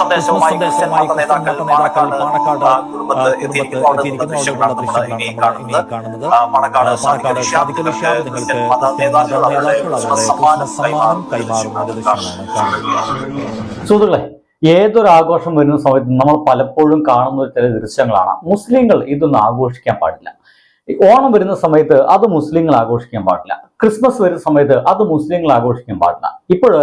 സന്ദേശവുമായി നേതാക്കൾ പാണക്കാട് കാണുന്നത്. പാണക്കാട് നിങ്ങൾക്ക് സമ്മാനം സുഹൃത്തുക്കളെ ഏതൊരു ആഘോഷം വരുന്ന സമയത്ത് നമ്മൾ പലപ്പോഴും കാണുന്ന ചില ദൃശ്യങ്ങളാണ്. മുസ്ലിങ്ങൾ ഇതൊന്നും ആഘോഷിക്കാൻ പാടില്ല. ഓണം വരുന്ന സമയത്ത് അത് മുസ്ലിങ്ങൾ ആഘോഷിക്കാൻ പാടില്ല. ക്രിസ്മസ് വരുന്ന സമയത്ത് അത് മുസ്ലിങ്ങൾ ആഘോഷിക്കാൻ പാടില്ല. ഇപ്പോൾ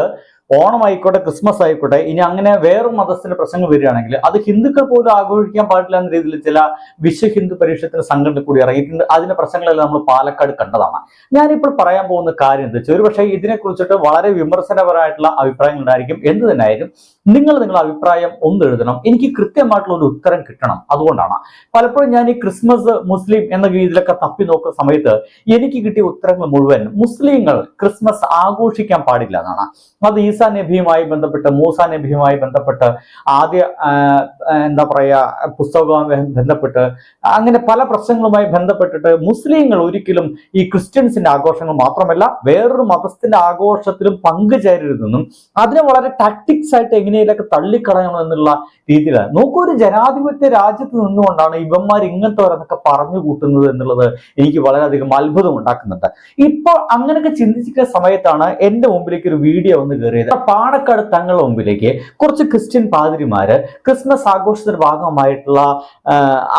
ഓണം ആയിക്കോട്ടെ ക്രിസ്മസ് ആയിക്കോട്ടെ ഇനി അങ്ങനെ വേറെ മതത്തിന്റെ പ്രശ്നങ്ങൾ വരികയാണെങ്കിൽ അത് ഹിന്ദുക്കൾ പോലും ആഘോഷിക്കാൻ പാടില്ല എന്ന രീതിയിൽ ചില വിശ്വ ഹിന്ദു പരിഷത്തിന്റെ സംഘടന കൂടി ഇറങ്ങിയിട്ടുണ്ട്. അതിന്റെ പ്രശ്നങ്ങളെല്ലാം നമ്മൾ പാലക്കാട് കണ്ടതാണ്. ഞാനിപ്പോൾ പറയാൻ പോകുന്ന കാര്യം എന്താ വെച്ചാൽ ഒരുപക്ഷെ ഇതിനെ കുറിച്ചിട്ട് വളരെ വിമർശനപരമായിട്ടുള്ള അഭിപ്രായങ്ങൾ ഉണ്ടായിരിക്കും. എന്ത് തന്നെയായാലും നിങ്ങൾ നിങ്ങളുടെ അഭിപ്രായം ഒന്ന് എഴുതണം. എനിക്ക് കൃത്യമായിട്ടുള്ള ഒരു ഉത്തരം കിട്ടണം. അതുകൊണ്ടാണ്. പലപ്പോഴും ഞാൻ ഈ ക്രിസ്മസ് മുസ്ലിം എന്ന രീതിയിലൊക്കെ തപ്പി നോക്കുന്ന സമയത്ത് എനിക്ക് കിട്ടിയ ഉത്തരങ്ങൾ മുഴുവൻ മുസ്ലിങ്ങൾ ക്രിസ്മസ് ആഘോഷിക്കാൻ പാടില്ല എന്നാണ്. അത് ഈസാ നബിയുമായി ബന്ധപ്പെട്ട് മൂസ നബിയുമായി ബന്ധപ്പെട്ട് ആദ്യ എന്താ പറയാ പുസ്തകവുമായി ബന്ധപ്പെട്ട് അങ്ങനെ പല പ്രശ്നങ്ങളുമായി ബന്ധപ്പെട്ടിട്ട് മുസ്ലിങ്ങൾ ഒരിക്കലും ഈ ക്രിസ്ത്യൻസിന്റെ ആഘോഷങ്ങൾ മാത്രമല്ല വേറൊരു മതത്തിന്റെ ആഘോഷത്തിലും പങ്കുചേരരുതെന്നും അതിനെ വളരെ ടാക്ടിക്സ് ആയിട്ട് എങ്ങനെയൊക്കെ തള്ളിക്കളയണം എന്നുള്ള രീതിയിലാണ് നോക്കൂ ഒരു ജനാധിപത്യ രാജ്യത്ത് നിന്നുകൊണ്ടാണ് ഇവന്മാർ ഇങ്ങനത്തെ ഓരോന്നൊക്കെ പറഞ്ഞു കൂട്ടുന്നത് എന്നുള്ളത് എനിക്ക് വളരെയധികം അത്ഭുതം ഉണ്ടാക്കുന്നുണ്ട്. ഇപ്പോൾ അങ്ങനെയൊക്കെ ചിന്തിച്ചിരിക്കുന്ന സമയത്താണ് എന്റെ മുമ്പിലേക്ക് ഒരു വീഡിയോ വന്ന് കയറിയത്. പാണക്കാട് തങ്ങളുടെ മുമ്പിലേക്ക് കുറച്ച് ക്രിസ്ത്യൻ പാതിരിമാര് ക്രിസ്മസ് ആഘോഷത്തിന്റെ ഭാഗമായിട്ടുള്ള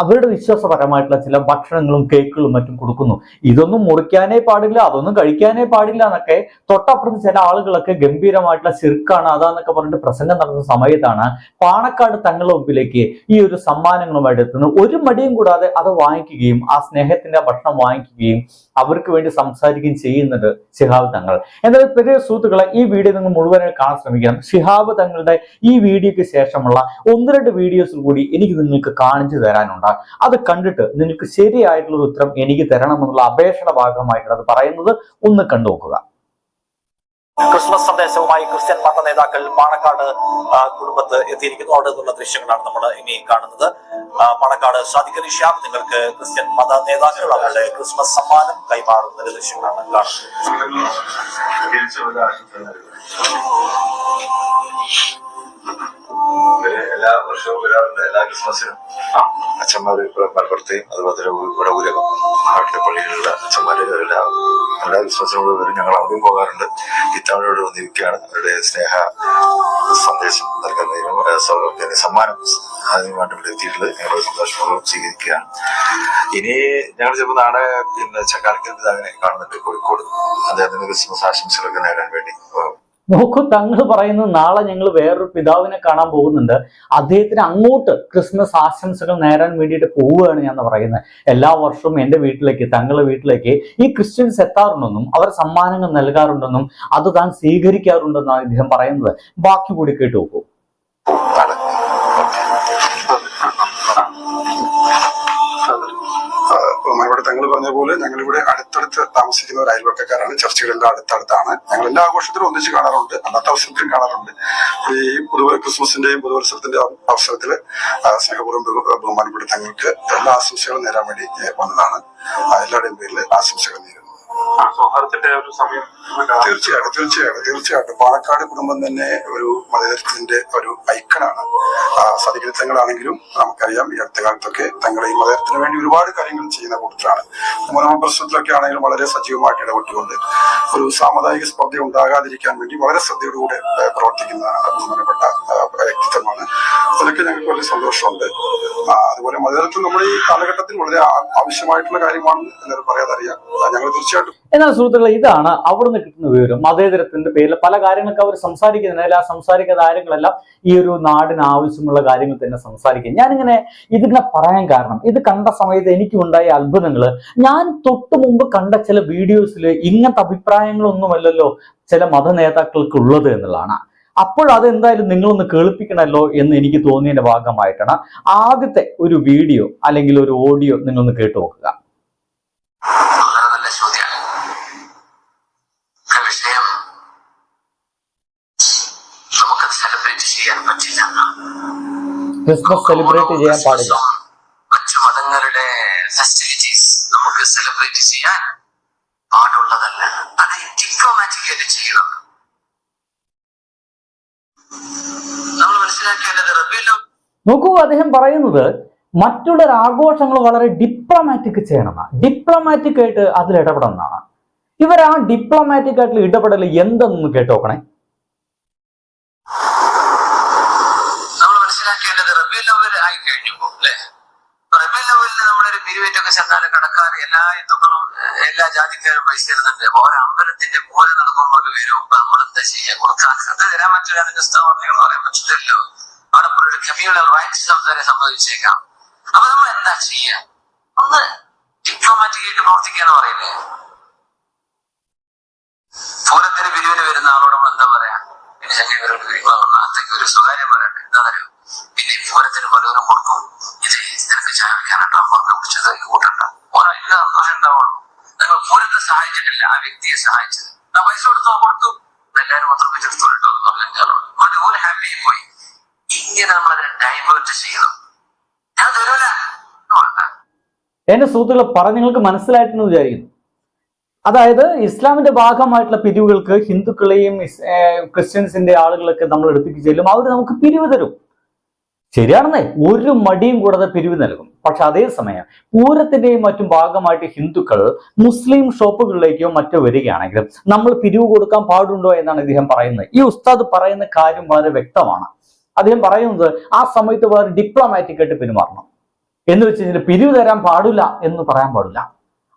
അവരുടെ വിശ്വാസപരമായിട്ടുള്ള ചില ഭക്ഷണങ്ങളും കേക്കുകളും മറ്റും കൊടുക്കുന്നു. ഇതൊന്നും മുറിക്കാനേ പാടില്ല അതൊന്നും കഴിക്കാനേ പാടില്ല എന്നൊക്കെ തൊട്ടപ്പുറത്ത് ചില ആളുകളൊക്കെ ഗംഭീരമായിട്ടുള്ള ചെറുക്കാണ് അതാന്നൊക്കെ പറഞ്ഞിട്ട് പ്രസംഗം നടന്ന സമയത്താണ് പാണക്കാട് തങ്ങളുടെ മുമ്പിലേക്ക് ഈ ഒരു സമ്മാനങ്ങളുമായിട്ട് എത്തുന്നത്. ഒരു മടിയും കൂടാതെ അത് വാങ്ങിക്കുകയും ആ സ്നേഹത്തിന്റെ ഭക്ഷണം വാങ്ങിക്കുകയും അവർക്ക് വേണ്ടി സംസാരിക്കുകയും ചെയ്യുന്നുണ്ട് ശിഹാബ് തങ്ങൾ. എന്നാൽ പെരിയ സുഹൃത്തുക്കളെ ഈ വീഡിയോ നിങ്ങൾ മുഴുവനായി കാണാൻ ശ്രമിക്കണം ഷിഹാബ് തങ്ങളുടെ ഈ വീഡിയോയ്ക്ക് ശേഷമുള്ള ഒന്ന് രണ്ട് വീഡിയോസ് കൂടി എനിക്ക് നിങ്ങൾക്ക് കാണിച്ചു തരാനുണ്ട്. അത് കണ്ടിട്ട് നിങ്ങൾക്ക് ശരിയായിട്ടുള്ള ഉത്തരം എനിക്ക് തരണമെന്നുള്ള അപേക്ഷയുടെ ഭാഗമായിട്ടാണ് അത് പറയുന്നത്. ഒന്ന് കണ്ടു നോക്കുക ക്രിസ്മസ് സന്ദേശവുമായി ക്രിസ്ത്യൻ മത നേതാക്കൾ പാണക്കാട് കുടുംബത്ത് എത്തിയിരിക്കുന്നു. അവിടെ നിന്നുള്ള ദൃശ്യങ്ങളാണ് നമ്മൾ ഇനി കാണുന്നത്. പാണക്കാട് സാധിക്കുന്ന ശ്യാം നിങ്ങൾക്ക് ക്രിസ്ത്യൻ മത നേതാക്കൾ അവരുടെ ക്രിസ്മസ് സമ്മാനം കൈമാറുന്ന ദൃശ്യങ്ങളാണ് കാണുന്നത്. എല്ലാ വർഷവും വരാറുണ്ട് എല്ലാ ക്രിസ്മസിനും. അച്ഛന്മാര് മലപ്പുറത്തെയും അതുപോലെ തന്നെ ഊരകം. നാട്ടിലെ പള്ളികളിലുള്ള അച്ഛന്മാര് എല്ലാ എല്ലാ ക്രിസ്മസിനോട് വരും. ഞങ്ങൾ അവിടെയും പോകാറുണ്ട്. ഇത്തവണയോട് വന്നിരിക്കുകയാണ് അവരുടെ സ്നേഹ സന്ദേശം നൽകുന്നതിനും ഏഹ് സമ്മാനം അതിനു വേണ്ടി ഇവിടെ എത്തിയിട്ടുള്ളത് ഞങ്ങൾ സന്തോഷപൂർവം സ്വീകരിക്കുകയാണ്. ഇനി ഞങ്ങൾ ചിലപ്പോൾ നാളെ പിന്നെ ചക്കാലക്കൽ പിതാവിനെ കാണുന്നുണ്ട് കോഴിക്കോട്. അദ്ദേഹത്തിന് ക്രിസ്മസ് ആശംസകളൊക്കെ നേടാൻ വേണ്ടി. നോക്കൂ തങ്ങൾ പറയുന്നു നാളെ ഞങ്ങൾ വേറൊരു പിതാവിനെ കാണാൻ പോകുന്നുണ്ട് അദ്ദേഹത്തിന് അങ്ങോട്ട് ക്രിസ്മസ് ആശംസകൾ നേരാൻ വേണ്ടിയിട്ട് പോവുകയാണ് ഞാൻ പറയുന്നത് എല്ലാ വർഷവും എന്റെ വീട്ടിലേക്ക് തങ്ങളുടെ വീട്ടിലേക്ക് ഈ ക്രിസ്ത്യൻസ് എത്താറുണ്ടെന്നും അവർ സമ്മാനങ്ങൾ നൽകാറുണ്ടെന്നും അത് താൻ സ്വീകരിക്കാറുണ്ടെന്നാണ് ഇദ്ദേഹം പറയുന്നത് ബാക്കി കൂടി കേട്ടു നോക്കൂ ഇവിടെ തങ്ങൾ പറഞ്ഞ പോലെ ഞങ്ങൾ ഇവിടെ അടുത്തടുത്ത് താമസിക്കുന്ന ഒരു അയൽവക്കക്കാരാണ് ചർച്ചുകളെല്ലാം അടുത്തടുത്താണ്. ഞങ്ങൾ എല്ലാ ആഘോഷത്തിലും ഒന്നിച്ച് കാണാറുണ്ട്. അല്ലാത്ത അവസരത്തിലും കാണാറുണ്ട്. ഈ പുതു ക്രിസ്മസിന്റെയും പുതുവത്സരത്തിന്റെ അവസരത്തിൽ സ്നേഹപൂർവം ബഹുമാനപ്പെടുത്തങ്ങൾക്ക് എല്ലാ ആശംസകളും നേരാൻ വേണ്ടി വന്നതാണ്. എല്ലാവരുടെയും പേരിൽ ആശംസകൾ തീർച്ചയായിട്ടും തീർച്ചയായിട്ടും തീർച്ചയായിട്ടും. പാലക്കാട് കുടുംബം തന്നെ ഒരു മതേതരത്തിന്റെ ഒരു ഐക്കണാണ്. സതികൃത്തങ്ങളാണെങ്കിലും നമുക്കറിയാം ഈ അടുത്ത കാലത്തൊക്കെ തങ്ങളുടെ ഈ മതേതരത്തിന് വേണ്ടി ഒരുപാട് കാര്യങ്ങൾ ചെയ്യുന്ന കൂട്ടത്തിലാണ്. മോനമ പ്രശ്നത്തിലൊക്കെ ആണെങ്കിലും വളരെ സജീവമായിട്ട് ഇടപെട്ടുകൊണ്ട് ഒരു സാമുദായിക സ്പർദ്ധ ഉണ്ടാകാതിരിക്കാൻ വേണ്ടി വളരെ ശ്രദ്ധയോടുകൂടെ പ്രവർത്തിക്കുന്ന ബഹുമാനപ്പെട്ട ഞങ്ങൾക്ക് വലിയ സന്തോഷമുണ്ട്. അതുപോലെ മതേതരത്തിൽ നമ്മൾ ഈ കാലഘട്ടത്തിൽ വളരെ ആവശ്യമായിട്ടുള്ള കാര്യമാണ് പറയാതെ പറയാതറിയാം ഞങ്ങൾ തീർച്ചയായിട്ടും എന്നാൽ സുഹൃത്തുക്കളെ ഇതാണ് അവിടുന്ന് കിട്ടുന്ന വിവരം. മതേതരത്തിന്റെ പേരിൽ പല കാര്യങ്ങൾക്ക് അവർ സംസാരിക്കുന്നതിനാൽ ആ സംസാരിക്കുന്ന കാര്യങ്ങളെല്ലാം. ഈ ഒരു നാടിന് ആവശ്യമുള്ള കാര്യങ്ങൾ തന്നെ സംസാരിക്കും ഞാനിങ്ങനെ ഇതിനെ പറയാൻ കാരണം ഇത് കണ്ട സമയത്ത് എനിക്കും ഉണ്ടായ അത്ഭുതങ്ങൾ ഞാൻ തൊട്ടു മുമ്പ് കണ്ട ചില വീഡിയോസിൽ ഇങ്ങനത്തെ അഭിപ്രായങ്ങളൊന്നുമല്ലല്ലോ ചില മത നേതാക്കൾക്ക് ഉള്ളത് എന്നുള്ളതാണ്. അപ്പോൾ അത് എന്തായാലും നിങ്ങളൊന്ന് കേൾപ്പിക്കണമല്ലോ എന്ന് എനിക്ക് തോന്നിയതിന്റെ ഭാഗമായിട്ടാണ് ആദ്യത്തെ ഒരു വീഡിയോ അല്ലെങ്കിൽ ഒരു ഓഡിയോ നിങ്ങളൊന്ന് കേട്ടു നോക്കുക. ക്രിസ്മസ് സെലിബ്രേറ്റ് ചെയ്യാൻ പാടില്ല മറ്റു മതങ്ങളുടെ ഫെസ്റ്റിവിറ്റീസ് നമുക്ക് സെലിബ്രേറ്റ് ചെയ്യാൻ പാടുള്ളതല്ല അത് ഡിപ്ലോമാറ്റിക് ആയിട്ട് ചെയ്യണം നമ്മൾ മനസ്സിലാക്കേണ്ട മനസ്സിലാക്കേണ്ടത് റബീൽ നോക്കൂ അദ്ദേഹം പറയുന്നത് മറ്റുള്ളവർ ആഘോഷങ്ങൾ വളരെ ഡിപ്ലോമാറ്റിക് ചെയ്യണം ഡിപ്ലോമാറ്റിക് ആയിട്ട് അതിൽ ഇടപെടുന്നതാണ്. ഇവർ ആ ഡിപ്ലോമാറ്റിക് ആയിട്ടുള്ള ഇടപെടൽ എന്തെന്ന് കേട്ടോക്കണേ മനസ്സിലാക്കേണ്ടത് ആയി എല്ലാ എല്ലാ ജാതിക്കാരും പൈസ തരുന്നുണ്ട്. അപ്പൊ ഒരു അമ്പലത്തിന്റെ പൂര ഒരു നമ്മൾ എന്താ ചെയ്യാൻ കൊടുക്കാൻ. അത് തരാൻ പറ്റില്ല പറയാൻ പറ്റില്ലല്ലോ കമ്മ്യൂണൽ റൈറ്റ്സ് വരെ സംഭവിച്ചേക്കാം അപ്പൊ നമ്മൾ എന്താ ചെയ്യാ? ഒന്ന് ഡിപ്ലോമാറ്റിക് ആയിട്ട് പ്രവർത്തിക്കാന്ന് പറയുന്നത് പൂരത്തിന് പിരിവിന് വരുന്ന ആളോട് നമ്മൾ എന്താ പറയാ? പിന്നെ ഞങ്ങൾ ഇവരോട് പിരിവ് അത്തേക്ക് ഒരു സ്വകാര്യം പറയട്ടെ എന്താ പറയുക പിന്നെ പൂരത്തിന് പലരും കൊടുക്കും. ഇത് നിനക്ക് ചായ വെക്കാനുണ്ടോ അമ്മയ്ക്ക് കുടിച്ചത് കൂട്ടണ്ട. ഓരോ എല്ലാ സന്തോഷം ഉണ്ടാവുള്ളൂ. നിങ്ങൾ പൂരത്തെ സഹായിച്ചിട്ടില്ല. ആ വ്യക്തിയെ സഹായിച്ചത്. പൈസ കൊടുത്തോ? കൊടുത്തു എല്ലാവരും പത്രം വെച്ചെടുത്തോട്ടോ എന്ന് പറഞ്ഞാൽ അതുപോലെ ഹാപ്പി പോയി ഇങ്ങനെ നമ്മൾ അതിനെ ഡൈവേർട്ട് ചെയ്യണം ഞാൻ തരൂല വേണ്ട എന്റെ സുഹൃത്തുക്കളെ പറഞ്ഞ് നിങ്ങൾക്ക് മനസ്സിലായിട്ടെന്ന് വിചാരിക്കുന്നു. അതായത് ഇസ്ലാമിന്റെ ഭാഗമായിട്ടുള്ള പിരിവുകൾക്ക് ഹിന്ദുക്കളെയും ക്രിസ്ത്യൻസിന്റെ ആളുകളൊക്കെ നമ്മൾ എടുപ്പിച്ച് ചെല്ലും അവർ നമുക്ക് പിരിവ് തരും. ശരിയാണെന്നേ ഒരു മടിയും കൂടാതെ പിരിവ് നൽകും. പക്ഷെ അതേസമയം പൂരത്തിന്റെയും മറ്റും ഭാഗമായിട്ട് ഹിന്ദുക്കൾ മുസ്ലിം ഷോപ്പുകളിലേക്കോ മറ്റോ വരികയാണെങ്കിലും നമ്മൾ പിരിവ് കൊടുക്കാൻ പാടുണ്ടോ എന്നാണ് ഇദ്ദേഹം പറയുന്നത്. ഈ ഉസ്താദ് പറയുന്ന കാര്യം വളരെ വ്യക്തമാണ്. അദ്ദേഹം പറയുന്നത് ആ സമയത്ത് വളരെ ഡിപ്ലോമാറ്റിക് ആയിട്ട് പെരുമാറണം. എന്ന് വെച്ച് കഴിഞ്ഞാൽ പിരിവ് തരാൻ പാടില്ല എന്ന് പറയാൻ പാടില്ല.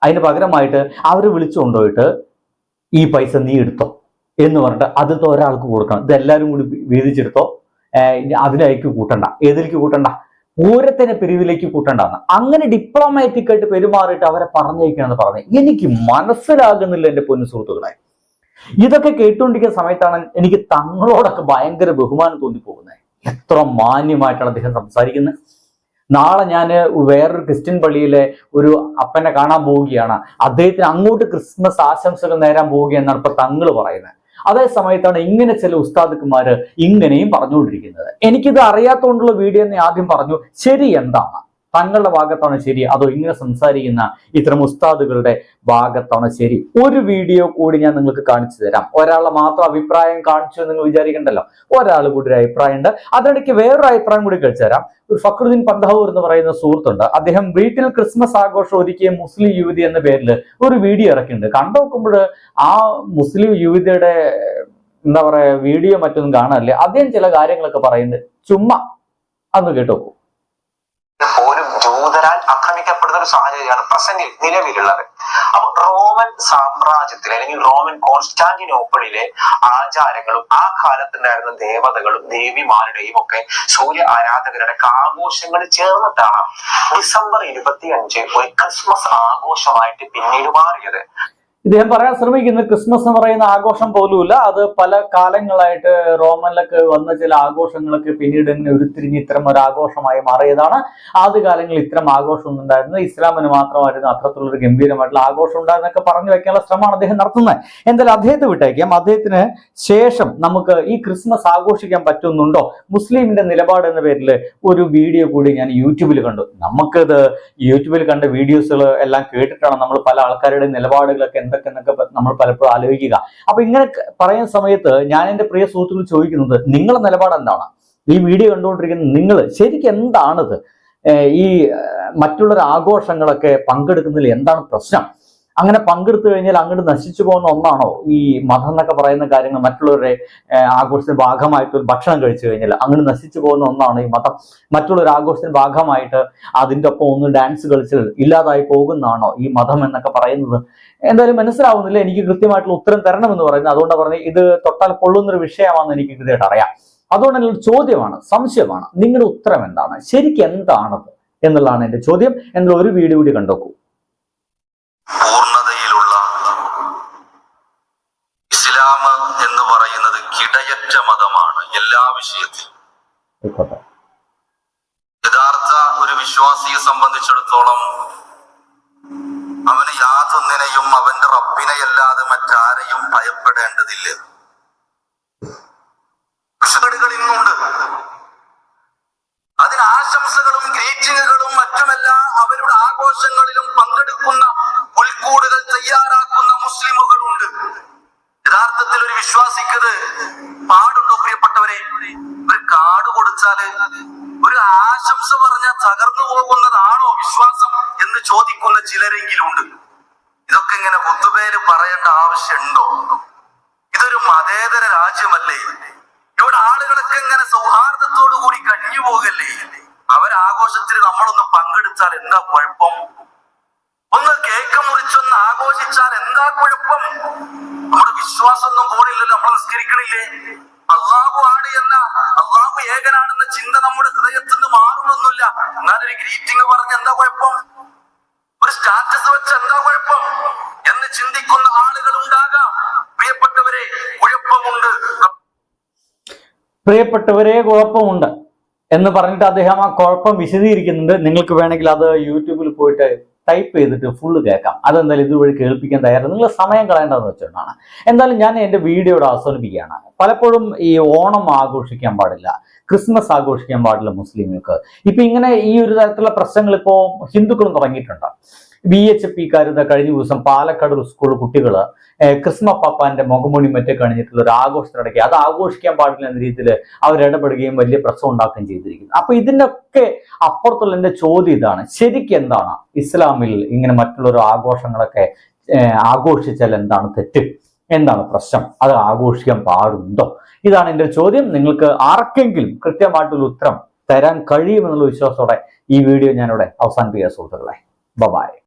അതിന് പകരമായിട്ട് അവർ വിളിച്ചു കൊണ്ടുപോയിട്ട് ഈ പൈസ നീ എടുത്തോ എന്ന് പറഞ്ഞിട്ട് അതിലത്തെ ഒരാൾക്ക് കൊടുക്കണം. ഇത് എല്ലാവരും കൂടി വീതിച്ചെടുത്തോ അതിലേക്ക് കൂട്ടണ്ട. ഏതിലേക്ക് കൂട്ടണ്ട? പൂരത്തിന് പിരിവിലേക്ക് കൂട്ടണ്ടെന്ന്. അങ്ങനെ ഡിപ്ലോമാറ്റിക് ആയിട്ട് പെരുമാറിയിട്ട് അവരെ പറഞ്ഞേക്കണമെന്ന് പറഞ്ഞു എനിക്ക് മനസ്സിലാകുന്നില്ല എന്റെ പൊന്നു സുഹൃത്തുക്കളെ. ഇതൊക്കെ കേട്ടുകൊണ്ടിരിക്കുന്ന സമയത്താണ് എനിക്ക് തങ്ങളോടൊക്കെ ഭയങ്കര ബഹുമാനം തോന്നിപ്പോകുന്നത്. എത്ര മാന്യമായിട്ടാണ് അദ്ദേഹം സംസാരിക്കുന്നത്? നാളെ ഞാൻ വേറൊരു ക്രിസ്ത്യൻ പള്ളിയിലെ ഒരു അപ്പനെ കാണാൻ പോവുകയാണ്. അദ്ദേഹത്തിന് അങ്ങോട്ട് ക്രിസ്മസ് ആശംസകൾ നേരാൻ പോവുകയെന്നാണ് ഇപ്പൊ തങ്ങൾ പറയുന്നത്. അതേ സമയത്താണ് ഇങ്ങനെ ചില ഉസ്താദുക്കുമാര് ഇങ്ങനെയും പറഞ്ഞുകൊണ്ടിരിക്കുന്നത്. എനിക്കിത് അറിയാത്തതുകൊണ്ടുള്ള വീഡിയോ എന്ന് ആദ്യം പറഞ്ഞു ശരി എന്താണ്? തങ്ങളുടെ ഭാഗത്താണ് ശരി അതോ ഇങ്ങനെ സംസാരിക്കുന്ന ഇത്തരം ഉസ്താദുകളുടെ ഭാഗത്താണ് ശരി? ഒരു വീഡിയോ കൂടി ഞാൻ നിങ്ങൾക്ക് കാണിച്ചു തരാം. ഒരാളെ മാത്രം അഭിപ്രായം കാണിച്ചു നിങ്ങൾ വിചാരിക്കണ്ടല്ലോ? ഒരാൾ കൂടി ഒരു അഭിപ്രായം ഉണ്ട് അതിനിടയ്ക്ക് വേറൊരു അഭിപ്രായം കൂടി കഴിച്ചു തരാം. ഒരു ഫക്രുദ്ദീൻ പന്താവൂർ എന്ന് പറയുന്ന സുഹൃത്തുണ്ട്. അദ്ദേഹം വീട്ടിൽ ക്രിസ്മസ് ആഘോഷം ഒരുക്കിയ മുസ്ലിം യുവതി എന്ന പേരിൽ ഒരു വീഡിയോ ഇറക്കിയിട്ടുണ്ട്. കണ്ടു നോക്കുമ്പോൾ ആ മുസ്ലിം യുവതിയുടെ എന്താ പറയാ വീഡിയോ മറ്റൊന്നും കാണാറില്ലേ. അദ്ദേഹം ചില കാര്യങ്ങളൊക്കെ പറയുന്നത് ചുമ്മാ അന്ന് കേട്ടു ഒരു സാഹചര്യമാണ് പ്രസന്റിൽ നിലവിലുള്ളത്. അപ്പൊ റോമൻ സാമ്രാജ്യത്തിലെ അല്ലെങ്കിൽ റോമൻ കോൺസ്റ്റാന്റിനോപ്പിളിലെ ആചാരങ്ങളും ആ കാലത്തുണ്ടായിരുന്ന ദേവതകളും ദേവിമാരുടെയും ഒക്കെ സൂര്യ ആരാധകരുടെ ആഘോഷങ്ങൾ ചേർന്നിട്ടാണ് ഡിസംബർ ഇരുപത്തി അഞ്ച് ഒരു ക്രിസ്മസ് ആഘോഷമായിട്ട് പിന്നീട് മാറിയത്. ഇദ്ദേഹം പറയാൻ ശ്രമിക്കുന്നത് ക്രിസ്മസ് എന്ന് പറയുന്ന ആഘോഷം പോലുമില്ല. അത് പല കാലങ്ങളായിട്ട് റോമനിലൊക്കെ വന്ന ചില ആഘോഷങ്ങളൊക്കെ പിന്നീട് ഇങ്ങനെ ഉരുത്തിരിഞ്ഞ് ഇത്തരം ഒരു ആഘോഷമായി മാറിയതാണ്. ആദ്യ കാലങ്ങളിൽ ഇത്തരം ആഘോഷം ഒന്നും ഉണ്ടായിരുന്നത് ഇസ്ലാമിന് മാത്രമായിരുന്നു അത്തരത്തിലുള്ള ഒരു ഗംഭീരമായിട്ടുള്ള ആഘോഷം ഉണ്ടായിരുന്നൊക്കെ പറഞ്ഞു വെക്കാനുള്ള ശ്രമമാണ് അദ്ദേഹം നടത്തുന്നത്. എന്തായാലും അദ്ദേഹത്തെ വിട്ടേക്കാം. അദ്ദേഹത്തിന് ശേഷം നമുക്ക് ഈ ക്രിസ്മസ് ആഘോഷിക്കാൻ പറ്റുന്നുണ്ടോ? മുസ്ലിമിന്റെ നിലപാട് എന്ന പേരിൽ ഒരു വീഡിയോ കൂടി ഞാൻ യൂട്യൂബിൽ കണ്ടു. നമുക്കിത് യൂട്യൂബിൽ കണ്ട വീഡിയോസുകൾ എല്ലാം കേട്ടിട്ടാണ് നമ്മൾ പല ആൾക്കാരുടെ നിലപാടുകളൊക്കെ എന്തൊക്കെ എന്നൊക്കെ നമ്മൾ പലപ്പോഴും ആലോചിക്കുക. അപ്പൊ ഇങ്ങനെ പറയുന്ന സമയത്ത് ഞാൻ എന്റെ പ്രിയ സുഹൃത്തുക്കൾ ചോദിക്കുന്നത് നിങ്ങളുടെ നിലപാട് എന്താണ്? ഈ വീഡിയോ കണ്ടുകൊണ്ടിരിക്കുന്ന നിങ്ങൾ ശരിക്കും എന്താണിത്? ഈ മറ്റുള്ളൊരു ആഘോഷങ്ങളൊക്കെ പങ്കെടുക്കുന്നതിൽ എന്താണ് പ്രശ്നം? അങ്ങനെ പങ്കെടുത്തു കഴിഞ്ഞാൽ അങ്ങോട്ട് നശിച്ചു പോകുന്ന ഒന്നാണോ? ഈ മതം എന്നൊക്കെ പറയുന്ന കാര്യങ്ങൾ മറ്റുള്ളവരുടെ ആഘോഷത്തിന് ഭാഗമായിട്ട് ഒരു ഭക്ഷണം കഴിച്ചു കഴിഞ്ഞാൽ അങ്ങോട്ട് നശിച്ചു പോകുന്ന ഒന്നാണ് ഈ മതം? മറ്റുള്ളൊരു ആഘോഷത്തിന്റെ ഭാഗമായിട്ട് അതിന്റെ ഒപ്പം ഒന്ന് ഡാൻസ് കളിച്ച് ഇല്ലാതായി പോകുന്നതാണോ ഈ മതം എന്നൊക്കെ പറയുന്നത്? എന്തായാലും മനസ്സിലാവുന്നില്ല. എനിക്ക് കൃത്യമായിട്ടുള്ള ഉത്തരം തരണമെന്ന് പറയുന്നത്. അതുകൊണ്ടാണ് പറഞ്ഞത് ഇത് തൊട്ടാൽ പൊള്ളുന്നൊരു വിഷയമാണെന്ന് എനിക്ക് കൃത്യമായിട്ട് അറിയാം. അതുകൊണ്ട് തന്നെ ഒരു ചോദ്യമാണ് സംശയമാണ്. നിങ്ങളുടെ ഉത്തരം എന്താണ്? ശരിക്കും എന്താണത് എന്നുള്ളതാണ് എന്റെ ചോദ്യം. എന്നുള്ള ഒരു വീഡിയോ കൂടി കണ്ടോക്കൂ പൂർണതയിലുള്ള ഇസ്ലാം എന്ന് പറയുന്നത് കിടയറ്റ മതമാണ് എല്ലാ വിഷയത്തിലും. യഥാർത്ഥ ഒരു വിശ്വാസിയെ സംബന്ധിച്ചിടത്തോളം അവന് യാതൊന്നിനെയും അവന്റെ റബ്ബിനെയല്ലാതെ മറ്റാരെയും ഭയപ്പെടേണ്ടതില്ല. വിഷകേടുകൾ ഇന്നുണ്ട്. അതിന് ആശംസകളും ഗ്രീറ്റിങ്ങുകളും മറ്റുമെല്ലാം അവരുടെ ആഘോഷങ്ങളിലും പങ്കെടുക്കുന്ന ആവശ്യമുണ്ടോ? ഇതൊരു മതേതര രാജ്യമല്ലേ? ഇവിടെ ആളുകളൊക്കെ ഇങ്ങനെ സൗഹാർദ്ദത്തോടു കൂടി കഴിഞ്ഞു പോകല്ലേ? അവരാഘോഷത്തിൽ നമ്മളൊന്ന് പങ്കെടുത്താൽ എന്താ കുഴപ്പം? ഒന്ന് കേക്ക് മുറിച്ചൊന്ന് ആഘോഷിച്ചാൽ എന്താ കുഴപ്പം? നമ്മുടെ വിശ്വാസമൊന്നും കൂടില്ലല്ലോ നമ്മൾ നിസ്കരിക്കണില്ലേ? അള്ളാഹു ആണ് എന്ന അള്ളാഹു ഏകനാണെന്ന ചിന്ത നമ്മുടെ ഹൃദയത്തിൽ നിന്ന് മാറുന്നൊന്നുമില്ല. എന്നാലൊരു ഗ്രീറ്റിംഗ് പ്രിയപ്പെട്ടവരെ കുഴപ്പമുണ്ട് എന്ന് പറഞ്ഞിട്ട് അദ്ദേഹം ആ കുഴപ്പം വിശദീകരിക്കുന്നുണ്ട്. നിങ്ങൾക്ക് വേണമെങ്കിൽ അത് യൂട്യൂബിൽ പോയിട്ട് ടൈപ്പ് ചെയ്തിട്ട് ഫുള്ള് കേൾക്കാം. അതെന്തായാലും ഇതുവഴി കേൾപ്പിക്കാൻ തയ്യാറാണ്. നിങ്ങൾ സമയം കളയേണ്ടതെന്ന് വെച്ചുകൊണ്ടാണ് എന്തായാലും ഞാൻ എന്റെ വീഡിയോയുടെ അവസാനിപ്പിക്കുകയാണ്. പലപ്പോഴും ഈ ഓണം ആഘോഷിക്കാൻ പാടില്ല. ക്രിസ്മസ് ആഘോഷിക്കാൻ പാടില്ല മുസ്ലിങ്ങൾക്ക്. ഇപ്പം ഇങ്ങനെ ഈ ഒരു തരത്തിലുള്ള പ്രശ്നങ്ങൾ ഇപ്പോൾ ഹിന്ദുക്കളും തുടങ്ങിയിട്ടുണ്ട്. ബി എച്ച് പി കാരുന്ന കഴിഞ്ഞ ദിവസം പാലക്കാട് ഒരു സ്കൂൾ കുട്ടികൾ ക്രിസ്മസ് പാപ്പാന്റെ മുഖമൊണി മറ്റേ കഴിഞ്ഞിട്ടുള്ള ഒരു ആഘോഷത്തിനിടയ്ക്ക് അത് ആഘോഷിക്കാൻ പാടില്ല എന്ന രീതിയിൽ അവരിടപെടുകയും വലിയ പ്രശ്നം ഉണ്ടാക്കുകയും ചെയ്തിരിക്കുന്നു. അപ്പൊ ഇതിനൊക്കെ അപ്പുറത്തുള്ള എന്റെ ചോദ്യം ഇതാണ്. ശരിക്കും എന്താണ്? ഇസ്ലാമിൽ ഇങ്ങനെ മറ്റുള്ളൊരു ആഘോഷങ്ങളൊക്കെ ഏഹ്, ആഘോഷിച്ചാൽ എന്താണ് തെറ്റ്? എന്താണ് പ്രശ്നം? അത് ആഘോഷിക്കാൻ പാടുണ്ടോ? ഇതാണ് എന്റെ ചോദ്യം. നിങ്ങൾക്ക് ആർക്കെങ്കിലും കൃത്യമായിട്ടുള്ള ഉത്തരം തരാൻ കഴിയുമെന്നുള്ള വിശ്വാസത്തോടെ ഈ വീഡിയോ ഞാനിവിടെ അവസാനിപ്പിക്കുക സുഹൃത്തുക്കളെ. ബബായ്